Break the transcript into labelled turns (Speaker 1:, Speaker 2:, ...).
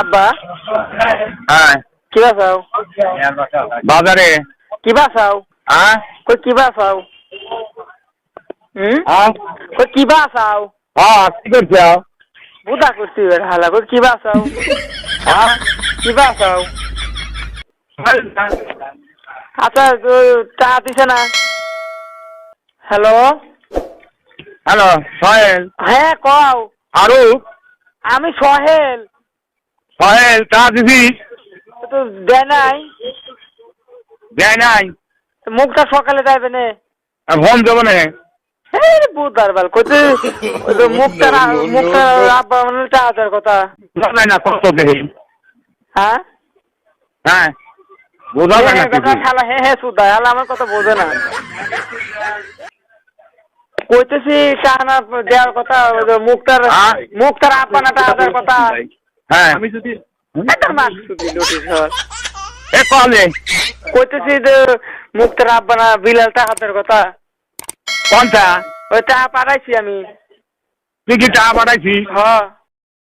Speaker 1: আব্বা?
Speaker 2: হ্যাঁ।
Speaker 1: কি বাসাও?
Speaker 2: বাজারে।
Speaker 1: কি বাসাও?
Speaker 2: হ্যাঁ?
Speaker 1: কই কি বাসাও? হুম?
Speaker 2: হ্যাঁ।
Speaker 1: কই কি বাসাও?
Speaker 2: হ্যাঁ কি করছ?
Speaker 1: বুদা করছি এবার হালা কই কি বাসাও?
Speaker 2: হ্যাঁ।
Speaker 1: কি বাসাও? আচ্ছা তো দিছে না? হ্যালো?
Speaker 2: হ্যালো সোহেল।
Speaker 1: হ্যাঁ কও।
Speaker 2: আরু
Speaker 1: আমি সোহেল।
Speaker 2: সোহেল তা দিদি
Speaker 1: তো দেয় নাই
Speaker 2: দেয় নাই
Speaker 1: মুখটা সকালে যাইবে না
Speaker 2: ফোন দেবো না
Speaker 1: বাল কইতে মুখটা মুখটা আব্বা মানে কথা
Speaker 2: না কত
Speaker 1: হ্যাঁ
Speaker 2: হ্যাঁ বোঝা যায় না
Speaker 1: হ্যাঁ, কথা
Speaker 2: কিছু।
Speaker 1: শালা হ্যাঁ হ্যাঁ সুদা শালা আমার কথা বোঝে না কইতেছি টানা দেওয়ার কথা মুখটার
Speaker 2: হ্যাঁ?
Speaker 1: মুখটার আব্বা না কথা
Speaker 2: হ্যাঁ।
Speaker 3: আমি যদি
Speaker 1: হল
Speaker 2: এ কলে
Speaker 1: কইতেছি যে মুখটার আব্বা বিলাল বিলালটা হাতের কথা।
Speaker 2: কোনটা?
Speaker 1: ওই চা পাঠাইছি আমি।
Speaker 2: তুই কি চা পাঠাইছি
Speaker 1: হ্যাঁ।